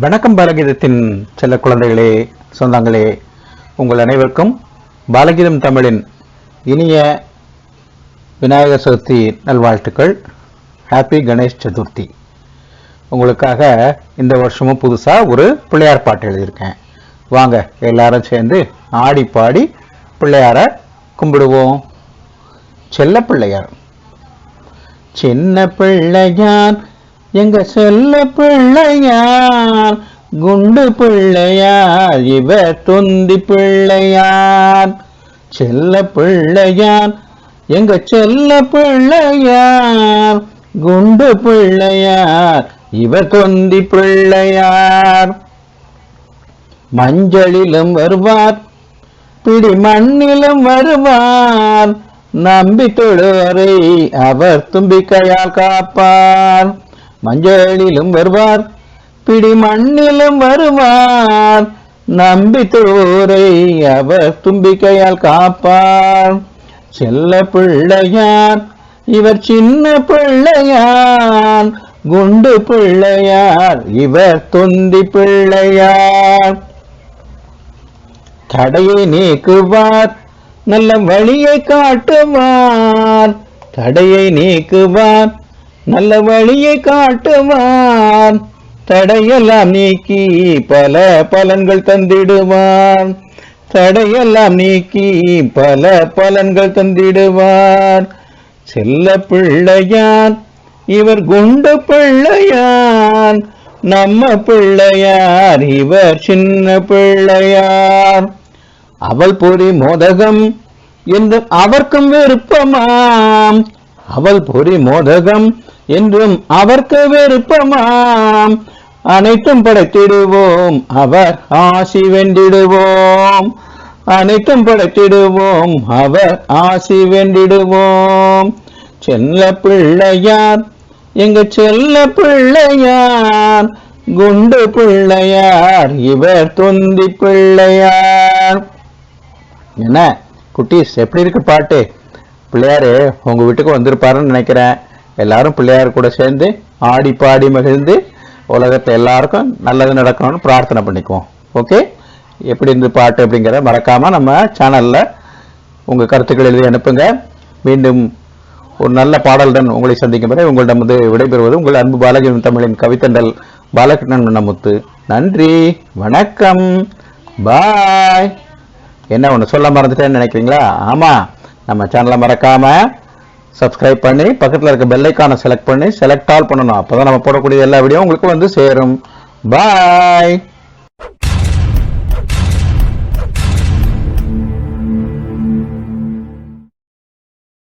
வணக்கம் பாலகீதத்தின் செல்ல குழந்தைகளே சொந்தங்களே உங்கள் அனைவருக்கும் பாலகீதம் தமிழின் இனிய விநாயகர் சதுர்த்தி நல்வாழ்த்துக்கள். ஹாப்பி கணேஷ் சதுர்த்தி உங்களுக்காக இந்த வருஷமும் புதுசாக ஒரு பிள்ளையார் பாட்டு எழுதியிருக்கேன். வாங்க எல்லாரும் சேர்ந்து ஆடி பாடி பிள்ளையாரை கும்பிடுவோம். செல்ல பிள்ளையார். சின்ன பிள்ளையார் எங்க செல்ல பிள்ளையார் குண்டு பிள்ளையார் இவ தொந்தி பிள்ளையார். செல்ல பிள்ளையார் எங்க செல்ல பிள்ளையார் குண்டு பிள்ளையார் இவ தொந்தி பிள்ளையார். மஞ்சளிலும் வருவார் பிடி மண்ணிலும் வருவார். நம்பி தொழுவரை அவர் தும்பிக்கையால் காப்பார். மஞ்சளிலும் வருவார் பிடி மண்ணிலும் வருவார். நம்பி தொழுவோரை அவர் தும்பிக்கையால் காப்பார். செல்ல பிள்ளையார் இவர் சின்ன பிள்ளையார். குண்டு பிள்ளையார் இவர் தொந்தி பிள்ளையார். தடையை நீக்குவார் நல்ல வழியை காட்டுவார். தடையை நீக்குவார் நல்ல வழியை காட்டுவான். தடையெல்லாம் நீக்கி பல பலன்கள் தந்திடுவான். தடையெல்லாம் நீக்கி பல பலன்கள் தந்திடுவார் செல்ல பிள்ளையான் இவர் குண்டு பிள்ளையான். நம்ம பிள்ளையார் இவர் சின்ன பிள்ளையார். அவள் பொறி மோதகம் என்று அவர்க்கும் விருப்பமாம். அவள் பொறி மோதகம் என்றும் அவர்க்கு விருப்பமாம். அனைத்தும் படைத்திடுவோம் அவர் ஆசி வென்றிடுவோம். அனைத்தும் படைத்திடுவோம் அவர் ஆசி வென்றிடுவோம். செல்ல பிள்ளையார் எங்க செல்ல பிள்ளையார். குண்டு பிள்ளையார் இவர் தொந்தி பிள்ளையார். என்ன குட்டீஸ் எப்படி இருக்கு பாட்டு? பிள்ளையாரு உங்க வீட்டுக்கு வந்திருப்பாருன்னு நினைக்கிறேன். எல்லாரும் பிள்ளையார் கூட சேர்ந்து ஆடி பாடி மகிழ்ந்து உலகத்தை எல்லாருக்கும் நல்லது நடக்கணும்னு பிரார்த்தனை பண்ணிக்குவோம். ஓகே எப்படி இருந்து பாட்டு அப்படிங்கிறத மறக்காம நம்ம சேனல்ல உங்க கருத்துக்கள் எழுதி அனுப்புங்க. மீண்டும் ஒரு நல்ல பாடலுடன் உங்களை சந்திக்கும் வரை உங்களிடம் வந்து விடைபெறுவது உங்கள் அன்பு பாலகின் தமிழின் கவித்தண்டல் பாலகிருஷ்ணன் மன்னமுத்து. நன்றி வணக்கம் பாய் என்ன ஒன்று சொல்ல மறந்துட்டேன்னு நினைக்கிறீங்களா? ஆமாம் நம்ம சேனலை மறக்காமல் சப்ஸ்கிரைப் பண்ணி பக்கத்தில் இருக்க பெல்லைக்கான செலக்ட் பண்ணி செலக்ட் ஆல் பண்ணணும். அப்போ தான் நம்ம போடக்கூடிய எல்லா வீடியோ உங்களுக்கு வந்து சேரும். பாய்